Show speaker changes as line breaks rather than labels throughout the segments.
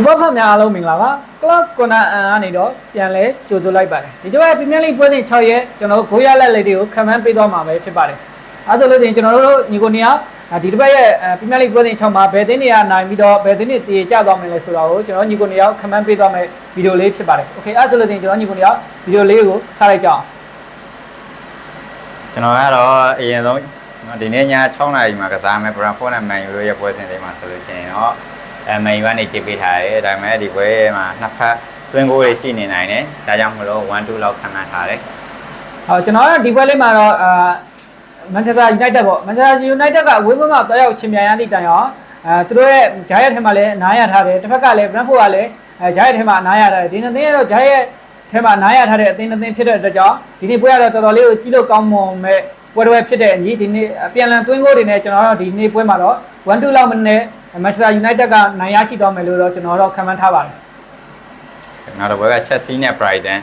တပတ်ဖတ်များအားလုံးမင်္ဂလာပါ Clock Corner အန်ကနေတော့ပြန်လဲကြိုဆိုလိုက်ပါတယ်ဒီတစ်ပတ် Premier League ပွဲစဉ်6ရက်ကျွန်တော်တို့ဂိုးရလက်လေးတွေကိုခံမှန်းပေးသွားမှာပဲဖြစ်ပါတယ်အဲဆိုလို့ရှိရင်ကျွန်တော်တို့ညီကိုနေရဒီတစ်ပတ်ရဲ့ Premier League ပွဲစဉ်6မှာဘယ်သင်းတွေကနိုင်ပြီးတော့ဘယ်သင်းတွေတည်ကျသွားမယ်လဲဆိုတာကိုကျွန်တော်ညီကိုနေရခံမှန်းပေးသွားမယ်ဗီဒီယိုလေးဖြစ်ပါတယ် Okay အဲဆိုလို့ရှိရင်ကျွန်တော်ညီကိုနေရဗီဒီယိုလေးကိုစလိုက်ကြအောင်
ကျွန်တော်ကတော့အရင်ဆုံးဒီနေ့ည6:00နာရီမှာကစားမယ် Brentford နဲ့ Man U ရဲ့ပွဲစဉ်တွေမှာဆိုလို့ရှိရင်တော့ အဲ Man U ကနေကြည့်ပေးထားတယ်ဒါပေမဲ့ဒီပွဲမှာနှစ်ဖက်တွင်းကိုတွေရှိနေနိုင်တယ်ဒါကြောင့်မလို့1-2လောက်ခံမှန်းထားတယ်
ဟောကျွန်တော်ကဒီပွဲလေးမှာတော့အာမန်ချက်စတာယူနိုက်တက်ပေါ့မန်ချက်စတာယူနိုက်တက်ကဝင်းဝင်းမှာတွားရောက်ရှင်မြန်ရသည့်တိုင်အောင်အဲသူတို့ရဲ့ဂျားရဲ့ထဲမှာလည်းအနားရထားတယ်တစ်ဖက်ကလည်းဘရန်ဖို့ကလည်းအဲဂျားရဲ့ထဲမှာအနားရထားတယ်ဒီနှစ်သင်းကတော့ဂျားရဲ့ထဲမှာအနားရထားတဲ့အသင်းတစ်သင်းဖြစ်တဲ့အတွက်ကြောင့်ဒီနေ့ပွဲကတော့တော်တော်လေးကိုကြီးလို့ကောင်းမွန်မဲ့ပွဲတစ်ပွဲဖြစ်တဲ့အညီဒီနေ့အပြန်လန်သွင်းကိုတွေနဲ့ကျွန်တော်တို့ဒီနေ့ပွဲမှာတော့1-2လောက်မနဲ့ မန်ချက်စတာယူနိုက်တက်ကနိုင်ရရှိသွားမယ်လို့တော့ကျွန်တော်တို့ခံမှန်းထားပါတယ်
နောက်တစ်ပွဲက Chelsea နဲ့ Brighton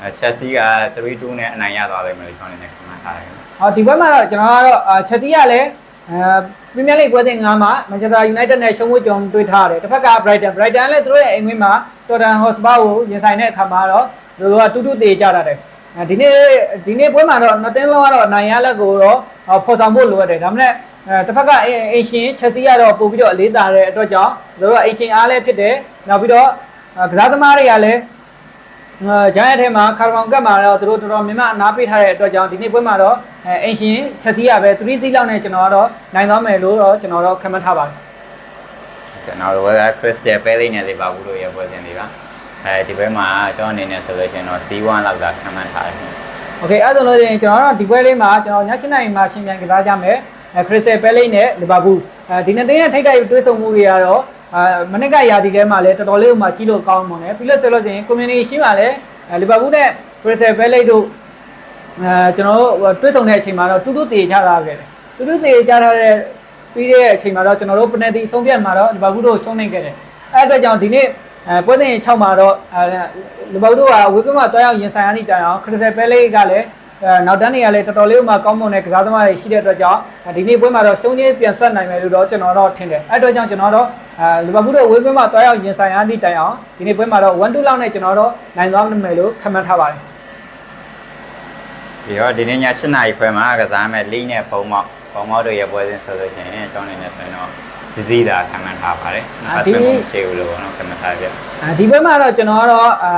အဲ Chelsea က3-2နဲ့အနိုင်ရသွားလိမ့်မယ်လို့ကျွန်တော်အနေနဲ့ခံမှန်းထားတယ်။
ဟောဒီဘက်မှာတော့ကျွန်တော်ကတော့ချက်တီးကလည်းအဲပရီးမီယာလိပွဲစဉ်9မှာမန်ချက်စတာယူနိုက်တက်နဲ့ရှုံးဖို့ကြုံတွေ့ထားတယ်။တစ်ဖက်က Brighton Brighton လည်းသူတို့ရဲ့အိမ်ဝင်းမှာ Tottenham Hotspur ကိုရင်ဆိုင်တဲ့အခါမှာတော့သူတို့ကတူးတူးသေးကြတာတယ်။အဲဒီနေ့ဒီနေ့ပွဲမှာတော့နှစ်တင်းလုံးကတော့နိုင်ရလက်ကိုတော့ဖော်ဆောင်ဖို့လိုရတယ်။ဒါမှမဟုတ် အဲတစ်ဖက်ကအိမ်ရှင်ချက်တီးကတော့ပို့ပြီးတော့အလေးတာတဲ့အတွက်ကြောင့်သူတို့ကအိမ်ရှင်အားလည်းဖြစ်တယ်။နောက်ပြီးတော့ကစားသမားတွေကလည်းအဲဂျိုင်းရဲ့ထဲမှာကာရမောင်ကတ်မှာတော့သူတို့တော်တော်များများအနာပေးထားတဲ့အတွက်ကြောင့်ဒီနေ့ပွဲမှာတော့အဲအင်ရှင်ချက်သီးရပဲ3သီးလောက်နဲ့ကျွန်တော်ကတော့နိုင်သွားမယ်လို့တော့ကျွန်တော်တော့ခံမှန်းထားပါတယ်
ကျွန်တော်တို့က Crystal Palace နဲ့ Liverpool တို့ရဲ့ပွဲစဉ်တွေကအဲဒီဘက်မှာကျွန်တော်အနေနဲ့ဆိုလို့ရှိရင်တော့ C1 လောက်ကခံမှန်းထားတယ်။
Okay အဲ့ဒါဆိုလို့ရှိရင်ကျွန်တော်တို့ဒီပွဲလေးမှာကျွန်တော်ည7:00နာရီမှာရှင်ပြန်ကစားကြမယ်။ အဲ Crystal Palace နဲ့ Liverpool အဲဒီနှစ်သင်းရဲ့ထိပ်တိုက်တွဲဆုံမှုတွေကတော့အာမနစ်ကရာသီထဲမှာလည်းတော်တော်လေးဥမာကြီးလို့ကောင်းမွန်တယ်ပြီးလို့ဆိုလို့ရှိရင် community ရှိမှလည်းအဲ Liverpool နဲ့ Crystal Palace တို့အဲကျွန်တော်တို့တွဲဆုံတဲ့အချိန်မှာတော့တူတူတည်ကြတာခဲ့တယ်တူတူတည်ကြထားတဲ့ပြီးတဲ့အချိန်မှာတော့ကျွန်တော်တို့ penalty ဆုံးဖြတ်မှာတော့ Liverpool တို့ရှုံးနေခဲ့တယ်အဲအတွက်ကြောင့်ဒီနေ့အဲပွဲစဉ်6မှာတော့အဲ Liverpool တို့ကဝေကွင်းမှာတွားရောက်ရင်ဆိုင်ရသည့်တိုင်အောင် Crystal Palace ကလည်းအဲ နောက်တန်းတွေကလည်းတော်တော်လေးမှကောင်းမွန်တဲ့ကစားသမားတွေရှိတဲ့အတွက်ကြောင့်ဒီနေ့ပွဲမှာတော့ရှုံးချင်းပြန်ဆက်နိုင်မယ်လို့တော့ကျွန်တော်တော့ထင်တယ်အဲအတွက်ကြောင့်ကျွန်တော်တော့အဲလီဗာပူးတို့ဝေကွင်းမှာတွားရောက်ရင်ဆိုင်ရသည့်တိုင်အောင်ဒီနေ့ပွဲမှာတော့1-2လောက်နဲ့ကျွန်တော်တော့နိုင်သွားမယ်လို့ခန့်မှန်းထားပါတယ်
ပြီးတော့ဒီနေ့ည7နာရီခွဲမှာကစားမယ်လိနဲ့ဖုံမောက်ဖုံမောက်တို့ရဲ့ပွဲစဉ်ဆိုလို့ရှိရင်ကျွန်တော်အနေနဲ့ဆိုရင်တော့စီစီတာခံမှန်းထားပါတယ်နှစ်ဖက်တွင်းကိုမရှိဘူးလို့ပေါ့နော်ခံမှန်းထားပြ
အဲဒီဘက်မှာတော့ကျွန်တော်ကတော့အာ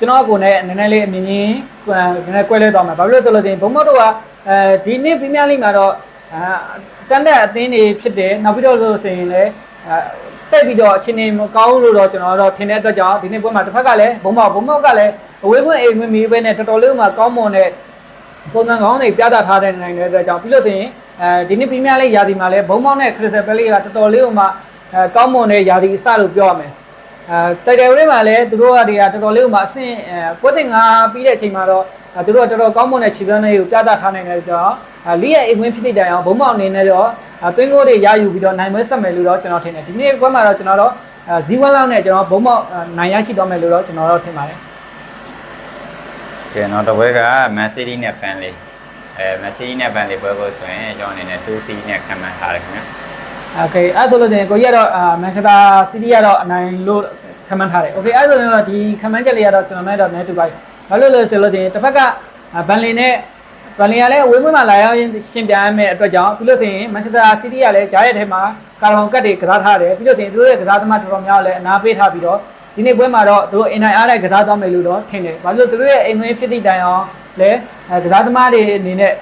ကျွန်တော်ကိုယ်နဲ့နည်းနည်းလေးအမြင်ကြီးနည်းနည်းကွဲလဲသွားမှာဘာလို့လဲဆိုလို့ရှိရင်ဘုံမော့တို့ကအဲဒီနေ့ပရီးမီယာလိမှာတော့အာတန်တဲ့အသင်းတွေဖြစ်တယ်နောက်ပြီးတော့လို့ဆိုရင်လည်းအာတက်ပြီးတော့အချင်းချင်းမကောင်းလို့တော့ကျွန်တော်တော့ထင်တဲ့အတွက်ကြောင့်ဒီနေ့ပွဲမှာတစ်ဖက်ကလည်းဘုံမော့ဘုံမော့ကလည်းအဝေးကွင်းအိမ်ဝင်မီပဲနဲ့တော်တော်လေးမှကောင်းမွန်တဲ့ပုံစံကောင်းတွေပြသထားတဲ့နိုင်တဲ့အတွက်ကြောင့်ပြီးလို့ဆိုရင်အဲဒီနေ့ပရီးမီယာလိရာသီမှာလည်းဘုံမော့နဲ့ခရစ်စတယ်ပယ်လေးကတော်တော်လေးမှအဲကောင်းမွန်တဲ့ရာသီအစလို့ပြောရမယ် အဲတိုက်တယ်ဝင်းမှာလည်းသူတို့ကတွေကတော်တော်လေးဥမာအဆင့်အဲပွဲတင်ငါပြီးတဲ့အချိန်မှာတော့အဲသူတို့ကတော်တော်ကောင်းမွန်တဲ့ခြေစွမ်းတွေကိုပြသထားနိုင်တဲ့ကြောင့်အဲလီရဲ့အိမ်ဝင်းဖြစ်တဲ့တိုင်အောင်ဘုံမောင်အနေနဲ့တော့အဲသွင်းကိုတွေရယူပြီးတော့နိုင်မဲဆက်မယ်လို့တော့ကျွန်တော်ထင်တယ်ဒီနေ့ပွဲမှာတော့ကျွန်တော်တော့အဲဇီဝလောက်နဲ့ကျွန်တော်ဘုံမောင်နိုင်ရရှိတော့မယ်လို့တော့ကျွန်တော်တော့ထင်ပါတယ်
ကဲနောက်တစ်ပွဲက Man City နဲ့ Burnley အဲ Man City နဲ့ Burnley ပွဲကိုဆိုရင်ကျွန်တော်အနေနဲ့ 2C နဲ့ခံမှန်းထားတယ်ခင်ဗျာ
โอเคအဲ့ဆိုလို့ဆိုရင်ကိုကြီးကတော့အာမန်ချက်စတာစီးတီးကတော့အနိုင်လို့ခန့်မှန်းထားတယ်โอเคအဲ့ဆိုရင်တော့ဒီခန့်မှန်းချက်လေးကတော့ကျွန်တော်နဲ့တော့နဲတူပါဘာလို့လဲဆိုလို့ဆိုရင်တစ်ဖက်ကဘန်လင်နဲ့ဘန်လင်ကလည်းဝေးမွေးမှာလာရောက်ရှင်ပြိုင်မဲ့အတွက်ကြောင့်ပြီးလို့ဆိုရင်မန်ချက်စတာစီးတီးကလည်းဂျားရဲ့ထဲမှာကာလောင်ကတ်တွေကစားထားတယ်ပြီးလို့ဆိုရင်သူတို့ရဲ့ကစားသမားတော်တော်များလည်းအနာပေးထားပြီးတော့ဒီနေ့ပွဲမှာတော့သူတို့အင်နိုင်အားတဲ့ကစားသွားမယ်လို့တော့ထင်တယ်ဘာလို့သူတို့ရဲ့အိမ်ဝင်ဖြစ်သည့်တိုင်အောင်လဲကစားသမားတွေအနေနဲ့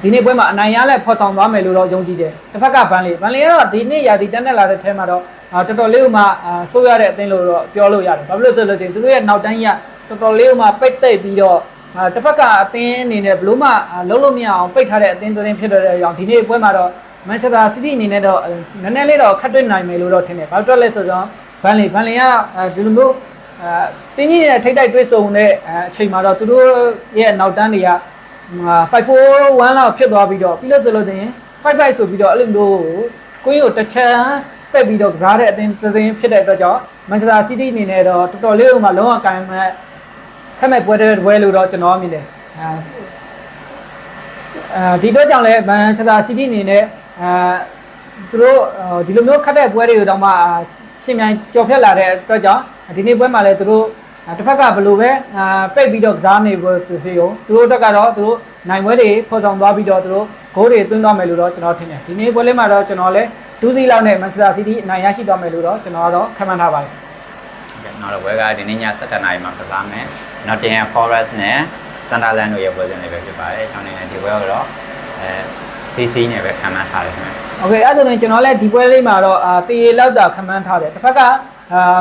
ဒီနေ့ပွဲမှာအနိုင်ရလဲဖော်ဆောင်သွားမယ်လို့တော့ယုံကြည်တယ်တစ်ဖက်ကဘန်လီဘန်လီကတော့ဒီနေ့ရာသီတက်တက်လာတဲ့ထဲမှာတော့တော်တော်လေးမှဆိုးရတဲ့အသင်းလို့တော့ပြောလို့ရတယ်ဘာဖြစ်လို့ဆိုလို့ရှိရင်သူတို့ရဲ့နောက်တန်းကြီးကတော်တော်လေးမှပိတ်သိပ်ပြီးတော့တစ်ဖက်ကအသင်းအနေနဲ့ဘလို့မှလုံးလို့မရအောင်ပိတ်ထားတဲ့အသင်းသတင်းဖြစ်တဲ့အကြောင်းဒီနေ့ပွဲမှာတော့မန်ချက်စတာစီးတီးအနေနဲ့တော့နည်းနည်းလေးတော့ခက်တွေ့နိုင်မယ်လို့တော့ထင်တယ်ဘာလို့လဲဆိုတော့ဘန်လီဘန်လီကဒီလိုမျိုးအဲတင်းကြီးနဲ့ထိတ်တိုက်တွေ့ဆုံတဲ့အချိန်မှာတော့သူတို့ရဲ့နောက်တန်းတွေက 541လောက်ဖြစ်သွားပြီးတော့ပြီးလို့ဆိုလို့တင်55ဆိုပြီးတော့အဲ့လိုမျိုးကိုကိုင်းကိုတစ်ချမ်းပက်ပြီးတော့ကားတဲ့အတင်းသင်းဖြစ်တဲ့အတွက်ကြောင့်မန်ချက်စတာစီးတီးအနေနဲ့တော့တော်တော်လေးဥမာလုံးဝကင်မဲ့ခက်မဲ့ပွဲတဲ့ပွဲလို့တော့ကျွန်တော်မြင်တယ်အဲအဲဒီတော့ကြောင့်လဲမန်ချက်စတာစီးတီးအနေနဲ့အဲသူတို့ဒီလိုမျိုးခက်တဲ့ပွဲတွေကိုတော့မှစရှင်မြိုင်ကြော်ဖြတ်လာတဲ့အတွက်ကြောင့်ဒီနေ့ပွဲမှာလည်းသူတို့ တစ်ဖက်ကဘလို့ပဲအာပိတ်ပြီးတော့ကစားနေဖို့သူစီရောသူတို့တက်ကတော့သူတို့နိုင်ပွဲတွေဖော်ဆောင်သွားပြီးတော့သူတို့ဂိုးတွေသွင်းသွားမယ်လို့တော့ကျွန်တော်ထင်တယ်ဒီနေ့ပွဲလေးမှာတော့ကျွန်တော်လည်းဒူးစီလောက်နဲ့မန်ချက်စတာစီးတီးအနိုင်ရရှိသွားမယ်လို့တော့ကျွန်တော်ကတော့ခန့်မှန်းထားပါတယ်
နောက်တော့ဝဲကဒီနေ့ည7:00နာရီမှာကစားမယ် Nottingham Forest နဲ့ Sunderland တို့ရဲ့ပွဲစဉ်တွေပဲဖြစ်ပါတယ်။ကျွန်တော်လည်းဒီပွဲကတော့အဲ CC နဲ့ပဲခံမှန်းထားတယ်ခင်ဗျ။
Okay အဲ့ဒါဆိုရင်ကျွန်တော်လည်းဒီပွဲလေးမှာတော့အာတေလောက်တာခံမှန်းထားတယ်။တစ်ဖက်ကအာ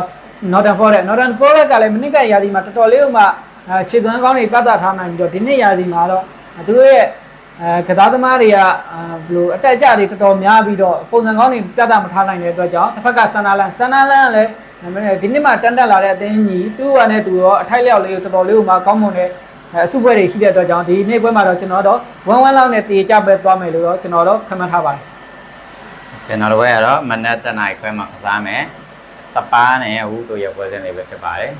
Northern Forest Northern Forest ကလည်းမနစ်ကရာသီမှာတော်တော်လေးဥမှအာခြေသွမ်းကောင်းတွေပတ်သက်ထားနိုင်ပြီးတော့ဒီနှစ်ရာသီမှာတော့သူတို့ရဲ့အဲကစားသမားတွေကအာဘယ်လိုအတက်အကျတွေတော်တော်များပြီးတော့ပုံစံကောင်းတွေပြတ်တာမထားနိုင်တဲ့အတွက်ကြောင့်တစ်ဖက်ကဆန်နာလန်ဆန်နာလန်ကလည်းဒီနှစ်မှာတန်းတက်လာတဲ့အသင်းကြီးသူ့ကနေသူရောအထိုက်လျောက်လေးကိုတော်တော်လေးဥမှကောင်းမွန်တဲ့အဲအစုပွဲတွေရှိတဲ့အတွက်ကြောင့်ဒီနေ့ပွဲမှာတော့ကျွန်တော်တော့1 1လောက်နဲ့တေကြပဲသွားမယ်လို့တော့ကျွန်တော်တော့ခန့်မှန်းထားပါတယ်
ကျွန်တော်တို့ဘွဲကတော့မနက်7:00နာရီခွဲမှာကစားမယ် စပါးနဲ့ဝူတို့ရဲ့ပွဲစဉ်တွေပဲဖြစ်ပါတယ်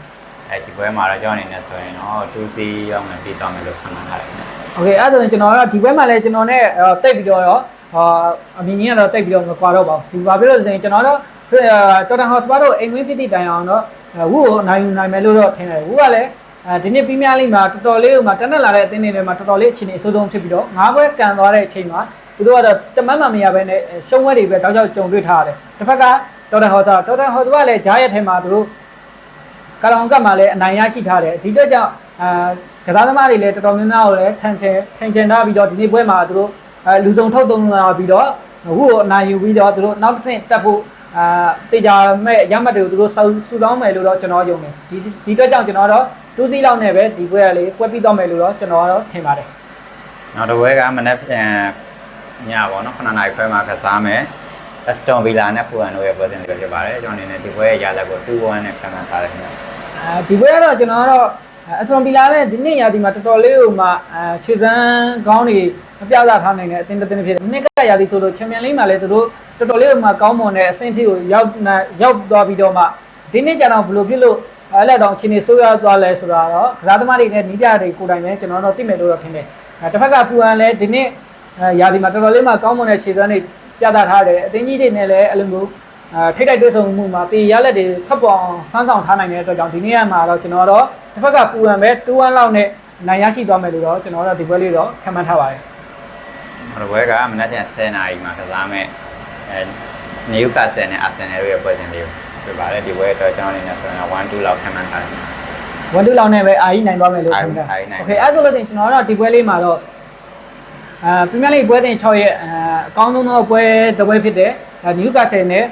အဲဒီပွဲမှာတော့ကျွန်တော်အနေနဲ့ဆိုရင်တော့ 2C ရောက်မှပြီးသွားမယ်လို့ခံမှန်းထားတယ်ခင်ဗျာ။
Okay အဲ့ဒါဆိုရင်ကျွန်တော်တော့ဒီပွဲမှာလည်းကျွန်တော်နဲ့တိတ်ပြီးတော့ရောဟာအမြင်ကြီးကတော့တိတ်ပြီးတော့မကွာတော့ပါဘူး။ဒီဘာဖြစ်လို့လဲဆိုရင်ကျွန်တော်တော့တော်တန်ဟော့စပါတို့အိမ်ဝင်းဖြစ်သည့်တိုင်အောင်တော့ဝူကိုနိုင်နိုင်မယ်လို့တော့ထင်တယ်။ဝူကလည်းအဲဒီနေ့ပြင်းများလိမ့်မှာတော်တော်လေးဟိုမှာတနက်လာတဲ့အသင်းတွေမှာတော်တော်လေးအခြေအနေအဆိုးဆုံးဖြစ်ပြီးတော့ငါးပွဲကန်သွားတဲ့အချိန်မှာသူတို့ကတော့တမန်မှမရဘဲနဲ့ရှုံးဝဲတွေပဲတောက်ချောက်ကြုံတွေ့ထားရတယ်။တစ်ဖက်က တော်တန်ဟော့စတော်တန်ဟော့စကလည်းဂျားရဲ့ထဲမှာသူတို့ကာလောင်ကပ်မှာလည်းအနိုင်ရရှိထားတယ်ဒီတော့ကြောင့်အာကစားသမားတွေလည်းတော်တော်များများကိုလည်းထန်ချင်ထန်ချင်ထားပြီးတော့ဒီနေ့ပွဲမှာသူတို့အဲလူစုံထုတ်သုံးလာပြီးတော့ဟိုကိုအနိုင်ယူပြီးတော့သူတို့နောက်တစ်ဆင့်တက်ဖို့အာတေချာမဲ့ရမှတ်တွေကိုသူတို့စုဆောင်းမယ်လို့တော့ကျွန်တော်ယုံတယ်ဒီဒီအတွက်ကြောင့်ကျွန်တော်တော့ဒူးစီလောက်နဲ့ပဲဒီပွဲကလေးပွဲပြီးတော့မယ်လို့တော့ကျွန်တော်ကတော့ထင်ပါတယ်
နောက်တစ်ပွဲကမနက်ပြန်ညပေါ့နော်9နာရီခွဲမှာကစားမယ် Aston Villa နဲ့ Fulham တို့ရဲ့ ပွဲစဉ်တွေပဲဖြစ်ပါတယ်ကျွန်တော်အနေနဲ့ဒီပွဲရဲ့ရလဒ်ကို2-1နဲ့ခံမှန်းထားတယ်ခင်ဗျာ
အဲဒီပွဲကတော့ကျွန်တော်ကတော့အဆွန်ပီလာနဲ့ဒီနေ့ရာသီမှာတော်တော်လေးဟိုမှာအဲခြေစမ်းကောင်းတွေမပြသထားနိုင်တဲ့အသင်းတစ်သင်းဖြစ်တယ်။နှစ်ကရာသီဆိုလို့ချန်ပီယံလိမှာလည်းသူတို့တော်တော်လေးဟိုမှာကောင်းမွန်တဲ့အဆင့်ထိကိုရောက်နိုင်ရောက်သွားပြီးတော့မှဒီနေ့ကျတော့ဘယ်လိုဖြစ်လို့အဲ့လက်တော့ချင်းနေဆိုးရသွားလဲဆိုတာတော့ကစားသမားတွေနဲ့နီးပြတွေကိုယ်တိုင်လည်းကျွန်တော်တို့သိမယ်လို့တော့ထင်တယ်။အဲတစ်ဖက်ကဖူဟန်လည်းဒီနေ့အဲရာသီမှာတော်တော်လေးမှကောင်းမွန်တဲ့ခြေစမ်းတွေ ပြသထားတယ်အသင်းကြီးတွေနဲ့လည်းအလိုမျိုးထိတိုက်တွေ့ဆုံမှုမှာတေရလက်တွေဖတ်ပေါ်အောင်စမ်းဆောင်ထားနိုင်တဲ့အတွက်ကြောင့်ဒီနေ့ရမှာတော့ကျွန်တော်တို့တစ်ဖက်ကဖူရန်ပဲ2-1လောက်နဲ့နိုင်ရရှိသွားမယ်လို့တော့ကျွန်တော်တို့ဒီပွဲလေးတော့ခံမှန်းထားပါတယ်။
ဒီပွဲကမနက်ဖြန်10:00နာရီမှာကစားမယ်အဲနယူကာဆယ်နဲ့အာဆင်နယ်ရဲ့ပွဲစဉ်လေးဖြစ်ပါတယ်ဒီပွဲအတွက်ကျွန်တော်အနေနဲ့ဆိုရင်1 2လောက်ခံမှန်းထားတယ်။
1 2လောက်နဲ့ပဲအာရီနိုင်သွားမယ်လို့ခံတာ။ Okay အဲဆိုလို့ရှိရင်ကျွန်တော်တို့ဒီပွဲလေးမှာတော့ အာပရီးမီးယားလိပွဲစဉ်6ရဲ့အအကောင်းဆုံးသောပွဲတစ်ပွဲဖြစ်တဲ့နယူကာဆယ်နဲ့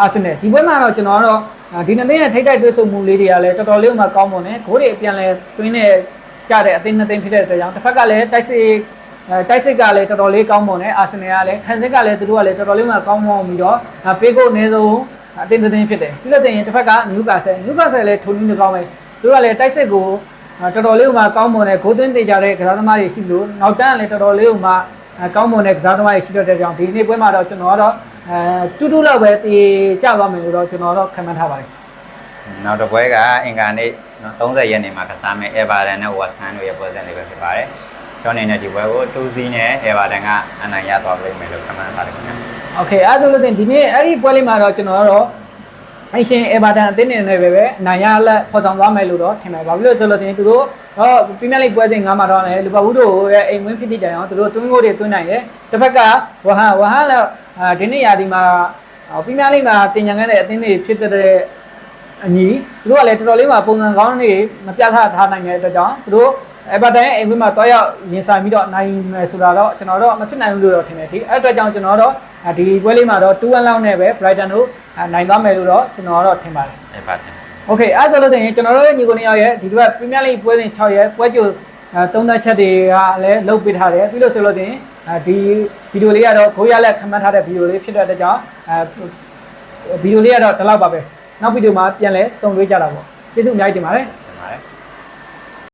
အာဆင်နယ်ဒီပွဲမှာတော့ကျွန်တော်တို့ဒီနှစ်သင်းရဲ့ထိတ်တိုက်တွေ့ဆုံမှုလေးတွေကလည်းတော်တော်လေးမှကောင်းမွန်တယ်ဂိုးတွေအပြန်လဲတွင်းနဲ့ကြတဲ့အသင်းနှစ်သင်းဖြစ်တဲ့အတွက်ကြောင့်တစ်ဖက်ကလည်းတိုက်စစ်အဲတိုက်စစ်ကလည်းတော်တော်လေးကောင်းမွန်တယ်အာဆင်နယ်ကလည်းခံစစ်ကလည်းသူတို့ကလည်းတော်တော်လေးမှကောင်းမွန်ပြီးတော့ပေးကိုအနည်းဆုံးအသင်းတစ်သင်းဖြစ်တယ်ပြီးလို့ဆိုရင်တစ်ဖက်ကနယူကာဆယ်နယူကာဆယ်လည်းထုံနည်းနေကောင်းပဲသူတို့ကလည်းတိုက်စစ်ကို တော်တော်လေးဥမာကောင်းမွန်တဲ့ဂိုးသွင်းတေကြတဲ့ကစားသမားတွေရှိလို့နောက်တန်းလည်းတော်တော်လေးဥမာကောင်းမွန်တဲ့ကစားသမားတွေရှိတဲ့ကြောင့်ဒီနေ့ပွဲမှာတော့ကျွန်တော်ကတော့အဲတူးတူးလောက်ပဲတေကြသွားမယ်လို့တော့ကျွန်တော်တော့ခံမှန်းထားပါတယ်
နောက်တစ်ပွဲကအင်္ဂါနေ့နော်30ရက်နေ့မှာကစားမယ် Everton နဲ့ West Ham တို့ရဲ့ပွဲစဉ်တွေပဲဖြစ်ပါတယ်ကျွန်တော်အနေနဲ့ဒီပွဲကို 2C နဲ့ Everton ကအနိုင်ရသွားလိမ့်မယ်လို့ခံမှန်းထားတယ်ခင်ဗျာ။
Okay အဲဒါဆိုလို့ရှိရင်ဒီနေ့အဲ့ဒီပွဲလေးမှာတော့ကျွန်တော်ကတော့ အရှင်အေဗာတန်အသင်းနေနဲ့ပဲပဲအနိုင်ရလက်ဖော်ဆောင်သွားမယ်လို့တော့ထင်တယ်။ဘာဖြစ်လို့လဲဆိုလို့ရှိရင်သူတို့တော့ပရီးမီးယားလိပွဲစဉ်၅မှာတော့လည်းလီဗာပူးတို့ရဲ့အိမ်ဝင်းဖြစ်တည်ကြအောင်သူတို့တွင်းကိုတွေတွင်းနိုင်တယ်။တစ်ဖက်ကဝဟန်ဝဟန်လည်းအာဒီနေ့ရာဒီမှာပရီးမီးယားလိမှာတင်ညာခဲ့တဲ့အသင်းတွေဖြစ်တဲ့အညီသူတို့ကလည်းတော်တော်လေးမှာပုံစံကောင်းတွေမပြသထားနိုင်တဲ့အတွက်ကြောင့်သူတို့အေဗာတန်ရဲ့အိမ်ဝင်းမှာတွားရောက်ရင်ဆိုင်ပြီးတော့နိုင်မယ်ဆိုတာတော့ကျွန်တော်တော့မဖြစ်နိုင်ဘူးလို့တော့ထင်တယ်ဒီအဲ့အတွက်ကြောင့်ကျွန်တော်တော့ ဒီပွဲလေးမှာတော့2-1လောက်နဲ့ပဲ Brighton တို့နိုင်သွားမယ်လို့တော့ကျွန်တော်တော့ထင်ပါတယ်
Everton ။
Okay အဲ့ဒါဆိုလို့ရှိရင်ကျွန်တော်တို့ရဲ့ညီကိုနှစ်ယောက်ရဲ့ဒီတစ်ပတ် Premier League ပွဲစဉ်6ရဲ့ပွဲကြိုအဲသုံးသက်ချက်တွေကလည်းလုတ်ပေးထားတယ်ပြီးလို့ဆိုလို့ရှိရင်ဒီဗီဒီယိုလေးကတော့ကိုရလက်ခမတ်ထားတဲ့ဗီဒီယိုလေးဖြစ်တဲ့အတွက်ကြောင့်အဲဗီဒီယိုလေးကတော့ဒီလောက်ပါပဲနောက်ဗီဒီယိုမှာပြန်လဲစုံတွေ့ကြတာပေါ့ကျေးဇူးအများကြီးတင်ပါတယ်။